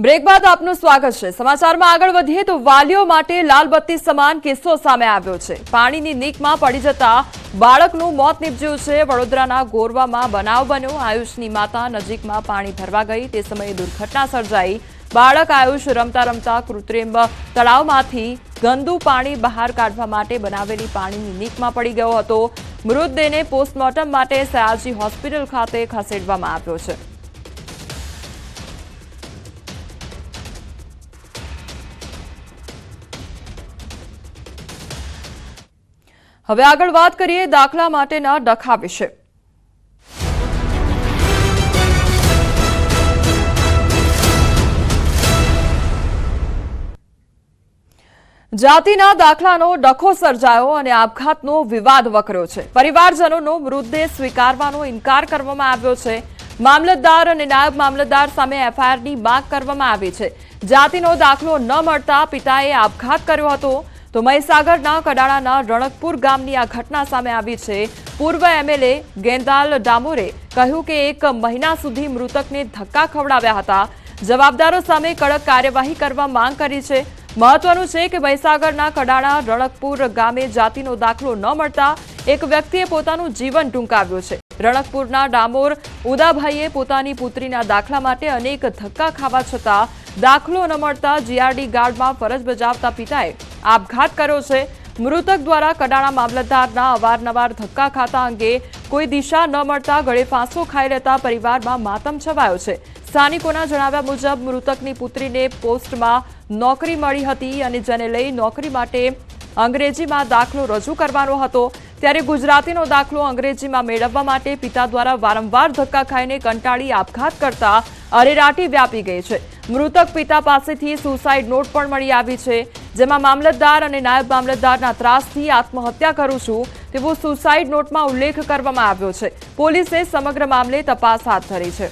Break બાદ આપનું સ્વાગત છે. સમાચારમાં આગળ વધીએ તો વાલીઓ માટે લાલબત્તી સમાન કિસ્સો સામે આવ્યો છે. પાણીની નીકમાં પડી જતા બાળકનું મોત નીપજ્યું છે. વડોદરાના ગોરવામાં બનાવ બન્યો. આયુષની માતા નજીકમાં પાણી ભરવા ગઈ. તે સમયે દુર્ઘટના સર્જાઈ. બાળક આયુષ રમતા રમતા કૃત્રિમ તળાવમાંથી ગંદુ પાણી બહાર કાઢવા માટે બનાવેલી પાણીની નીકમાં પડી ગયો હતો. મૃતદેહને પોસ્ટમોર્ટમ માટે સયાજી હોસ્પિટલ ખાતે ખસેડવામાં આવ્યો છે. હવે આગળ વાત કરીએ દાખલા માટેના ડખા વિશે. જાતિના દાખલાનો ડખો સર્જાયો અને આપઘાતનો વિવાદ વકર્યો છે. પરિવારજનોનો મૃતદેહ સ્વીકારવાનો ઇનકાર કરવામાં આવ્યો છે. મામલતદાર અને નાયબ મામલતદાર સામે એફઆઈઆરની માંગ કરવામાં આવી છે. જાતિનો દાખલો ન મળતા પિતાએ આપઘાત કર્યો હતો. તો મહીસાગરના કડાણાના રણકપુર ગામની આ ઘટના સામે આવી છે. પૂર્વ એમએલએ ગેંદાલ ડામોરે કહ્યું કે એક મહિના સુધી મૃતકને ધક્કા ખવડાવ્યા હતા. જવાબદારો સામે કડક કાર્યવાહી કરવા માંગ કરી છે. મહત્વનું છે કે મહીસાગરના કડાણા રણકપુર ગામે જાતિનો દાખલો ન મળતા એક વ્યક્તિએ પોતાનું જીવન ટૂંકાવ્યું છે. રણકપુરના ડામોર ઉદાભાઈએ પોતાની પુત્રીના દાખલા માટે અનેક ધક્કા ખાવા છતાં દાખલો ન મળતા જીઆરડી ગાર્ડમાં ફરજ બજાવતા પિતાએ આપઘાત કર્યો છે. મૃતક દ્વારા કડાણા મામલતદારના અવારનવાર ધક્કા ખાતા અંગે કોઈ દિશા ન મળતા ગળે ફાંસો ખાઈ રહેતા પરિવારમાં માતમ છવાયો છે. સ્થાનિકોના જણાવ્યા મુજબ મૃતકની પુત્રીને પોસ્ટમાં નોકરી મળી હતી અને જેને લઈ નોકરી માટે અંગ્રેજીમાં દાખલો રજૂ કરવાનો હતો. ત્યારે ગુજરાતીનો દાખલો અંગ્રેજીમાં મેળવવા માટે પિતા દ્વારા વારંવાર ધક્કા ખાઈને કંટાળી આપઘાત કરતા અરેરાટી વ્યાપી ગઈ છે. મૃતક પિતા પાસેથી સુસાઇડ નોટ પણ મળી આવી છે. જેમાં મામલતદાર અને નાયબ મામલતદારના ત્રાસથી આત્મહત્યા કરું છું તેવો સુસાઇડ નોટમાં ઉલ્લેખ કરવામાં આવ્યો છે. પોલીસે સમગ્ર મામલે તપાસ હાથ ધરી છે.